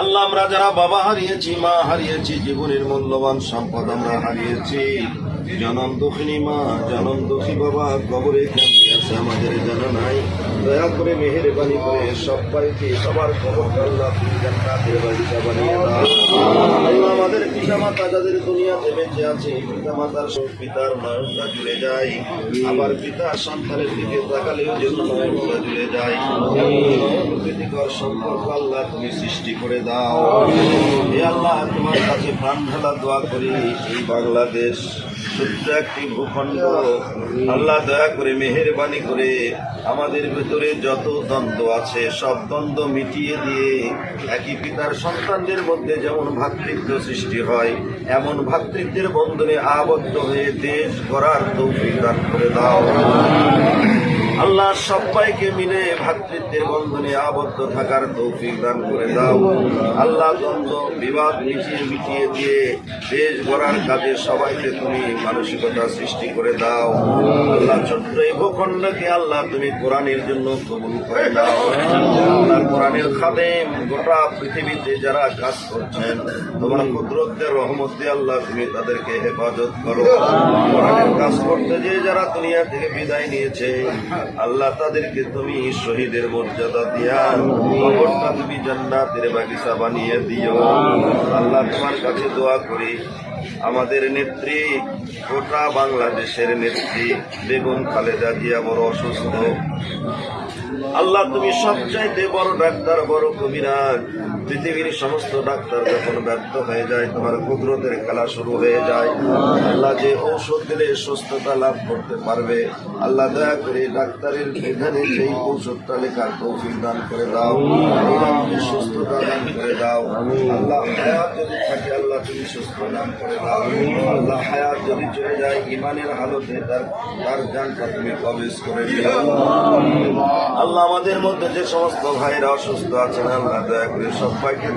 আল্লাহ আমরা যারা বাবা হারিয়েছি, মা হারিয়েছি, জীবনের মূল্যবান সম্পদ আমরা হারিয়েছি। জনম দুঃখিনী মা, জনম দুঃখী বাবা, কবরে আমাদের জানা নাই। দয়া করে মেহেরবানি করে সব সবাইকে সবার খবর আল্লাহ তুমি জান্নাতের বাড়িটা বানিয়ে দাও। আল্লাহ আমাদের পিতা মাতা যাদের দুনিয়াতে বেঁচে আছে পিতা মাতার সব পিতার নয়নটা জুড়ে যায়। আবার পিতা সন্তানের দিকে তাকালেও যেন নয়নটা জুড়ে যায়। সম্পর্ক আল্লাহ তুমি সৃষ্টি করে দাও। হে আল্লাহ, তোমার কাছে প্রাণ ঢালা দোয়া করি। এই বাংলাদেশ ছোট্ট একটি ভূখণ্ড। আল্লাহ দয়া করে মেহেরবানি করে আমাদের ভেতরে যত দ্বন্দ্ব আছে, সব দ্বন্দ্ব মিটিয়ে দিয়ে একই পিতার সন্তানদের মধ্যে যেমন ভাতৃত্ব সৃষ্টি হয়, এমন ভ্রাতৃত্বের বন্ধনে আবদ্ধ হয়ে দেশ গড়ার তৌফিক দান করে দাও। সবাইকে মিলে ভ্রাতৃত্বের বন্ধনে আবদ্ধ থাকার তৌফিক দান করে দাও। আল্লাহ দ্বন্দ্ব বিবাদ মিটিয়ে মিটিয়ে দিয়ে দেশ গড়ার কাজে সবাইকে তুমি মানসিকতা সৃষ্টি করে দাও। আল্লাহ ছোট্ট এই ভূখণ্ডকে আল্লাহ তুমি কোরআনের জন্য কবুল করে দাও। আল্লাহ কোরআনের খাদেম গোটা পৃথিবীতে যারা কাজ করছেন, তোমার কুদরতের রহমতে আল্লাহ তুমি তাদেরকে হেফাজত করো। কোরআনের কাজ করতে যে যারা দুনিয়া থেকে বিদায় নিয়েছে, আল্লাহ তাদেরকে তুমি শহীদের মর্যাদা দিয়া কবরটা তুমি জান্নাতের বাগিচা বানিয়ে দিও। আল্লাহ তোমার কাছে দোয়া করি। আমাদের নেত্রী, গোটা বাংলাদেশের নেত্রী বেগুন খালেদা জিয়া বড় অসুস্থ। আল্লাহ, তুমি সবচাইতে বড় ডাক্তার, বড় কবিরাজ। পৃথিবীর সমস্ত ডাক্তার যখন ব্যর্থ হয়ে যায়, তোমার কুদরতের খেলা শুরু হয়ে যায়। আল্লাহ যে ঔষধ দিলে সুস্থতা লাভ করতে পারবে। আল্লাহ দয়া করে ডাক্তারের এখানে সেই ঔষধটা লেখার তৌফিক দান করে দাও। সুস্থতা দান করে দাও। আল্লাহ, হায়াত যদি থাকে, আল্লাহ তুমি সুস্থ দান করে দাও। আল্লাহ, হায়াত যদি চলে যায় ইমানের হালতে তার তার জানটা তুমি কবেজ করে দিও। আমাদের মধ্যে যে সমস্ত ভাইরা অসুস্থ আছেন আল্লাহ দয়া করে সবাইকে